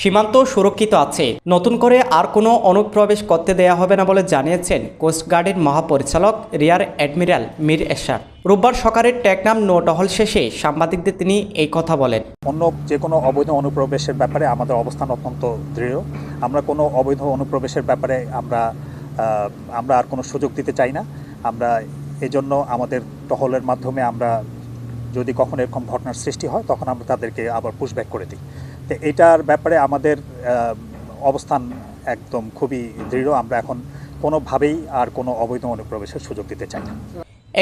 সীমান্ত সুরক্ষিত আছে। নতুন করে আর কোনো অনুপ্রবেশ করতে দেয়া হবে না বলে জানিয়েছেন কোস্টগার্ডের মহাপরিচালক রিয়ার অ্যাডমিরাল মীর এশার রোববার সকালে টেকনাম নো টহল শেষে সাংবাদিকদের তিনি এই কথা বলেন। অন্য যে কোনো অবৈধ অনুপ্রবেশের ব্যাপারে আমাদের অবস্থান অত্যন্ত দৃঢ়। আমরা কোনো অবৈধ অনুপ্রবেশের ব্যাপারে আমরা আমরা আর কোনো সুযোগ দিতে চাই না। আমরা এজন্য আমাদের টহলের মাধ্যমে আমরা যদি কখনো এরকম ঘটনার সৃষ্টি হয় তখন আমরা তাদেরকে আবার পুশব্যাক করে দিই। তো এটার ব্যাপারে আমাদের অবস্থান একদম খুবই দৃঢ়। আমরা এখন কোনোভাবেই আর কোনো অবৈধ অনুপ্রবেশের সুযোগ দিতে চাই না।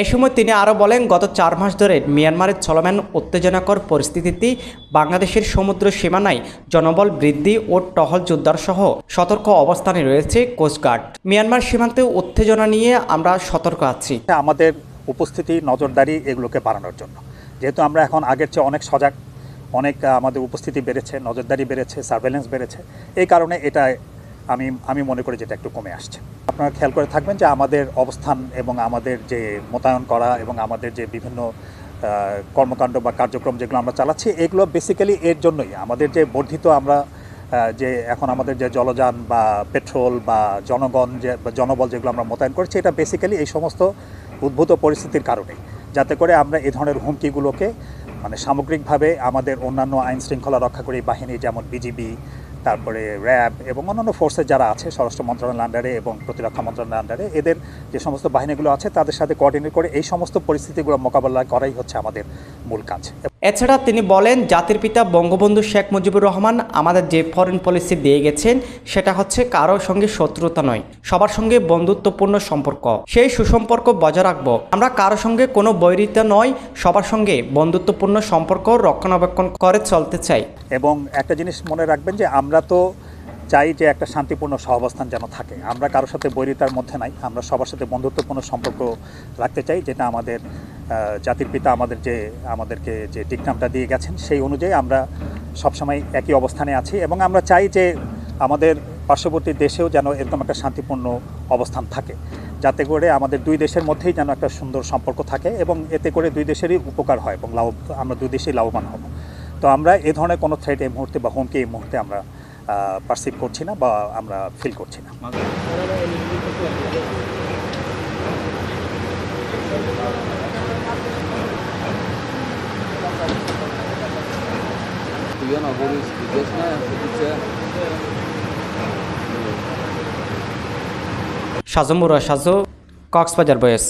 এই সময় তিনি আরও বলেন গত চার মাস ধরে মিয়ানমারের চলমান উত্তেজনাকর পরিস্থিতিতে বাংলাদেশের সমুদ্র সীমানায় জনবল বৃদ্ধি ও টহল যোদ্ধার সহ সতর্ক অবস্থানে রয়েছে কোস্টগার্ড মিয়ানমার সীমান্তে উত্তেজনা নিয়ে আমরা সতর্ক আছি। আমাদের উপস্থিতি নজরদারি এগুলোকে বাড়ানোর জন্য। যেহেতু আমরা এখন আগের চেয়ে অনেক সজাগ, অনেক আমাদের উপস্থিতি বেড়েছে, নজরদারি বেড়েছে সার্ভেলেন্স বেড়েছে, এই কারণে এটা আমি আমি মনে করি যেটা একটু কমে আসছে। আপনারা খেয়াল করে থাকবেন যে আমাদের অবস্থান এবং আমাদের যে মোতায়েন করা এবং আমাদের যে বিভিন্ন কর্মকাণ্ড বা কার্যক্রম যেগুলো আমরা চালাচ্ছি, এগুলো বেসিক্যালি এর জন্যই। আমাদের যে বর্ধিত আমরা যে এখন আমাদের যে জলযান বা পেট্রোল বা জনগণ যে জনবল যেগুলো আমরা মোতায়েন করছি, এটা বেসিক্যালি এই সমস্ত উদ্ভূত পরিস্থিতির কারণে যাতে করে আমরা এ ধরনের হুমকিগুলোকে মানে সামগ্রিকভাবে আমাদের অন্যান্য আইন শৃঙ্খলা রক্ষাকারী বাহিনী যেমন বিজিবি তারপরে র্যাব এবং অন্যান্য ফোর্সের যারা আছে স্বরাষ্ট্র মন্ত্রণালয়ের আন্ডারে এবং প্রতিরক্ষা মন্ত্রণালয়ের আন্ডারে এদের যে সমস্ত বাহিনীগুলো আছে তাদের সাথে কোঅর্ডিনেট করে এই সমস্ত পরিস্থিতিগুলো মোকাবেলা করাই হচ্ছে আমাদের মূল কাজ। এছাড়া তিনি বলেন জাতির পিতা বঙ্গবন্ধু শেখ মুজিবুর রহমান আমাদের যে ফরেন পলিসি দিয়ে গেছেন সেটা হচ্ছে কারোর সঙ্গে শত্রুতা নয় সবার সঙ্গে বন্ধুত্বপূর্ণ সম্পর্ক। সেই সুসম্পর্ক বজায় রাখব। আমরা কারোর সঙ্গে কোনো বৈরিতা নয় সবার সঙ্গে বন্ধুত্বপূর্ণ সম্পর্ক রক্ষণাবেক্ষণ করে চলতে চাই। এবং একটা জিনিস মনে রাখবেন যে আমরা তো চাই যে একটা শান্তিপূর্ণ সহাবস্থান যেন থাকে। আমরা কারোর সাথে বৈরিতার মধ্যে নাই। আমরা সবার সাথে বন্ধুত্বপূর্ণ সম্পর্ক রাখতে চাই, যেটা আমাদের জাতির পিতা আমাদের যে, আমাদেরকে যে ডিগনামটা দিয়ে গেছেন, সেই অনুযায়ী আমরা সবসময় একই অবস্থানে আছি এবং আমরা চাই যে আমাদের পার্শ্ববর্তী দেশেও যেন এরকম একটা শান্তিপূর্ণ অবস্থান থাকে। যাতে করে আমাদের দুই দেশের মধ্যেই যেন একটা সুন্দর সম্পর্ক থাকে এবং এতে করে দুই দেশেরই উপকার হয় এবং লাভ, আমরা দুই দেশেই লাভবান হব। তো আমরা এ ধরনের কোনো থ্রেট এই মুহূর্তে বা হুমকি এই মুহূর্তে আমরা পারসিভ করছি না বা আমরা ফিল করছি না Widzicie? সাজমুরা সাজু কক্সবাজার বয়েস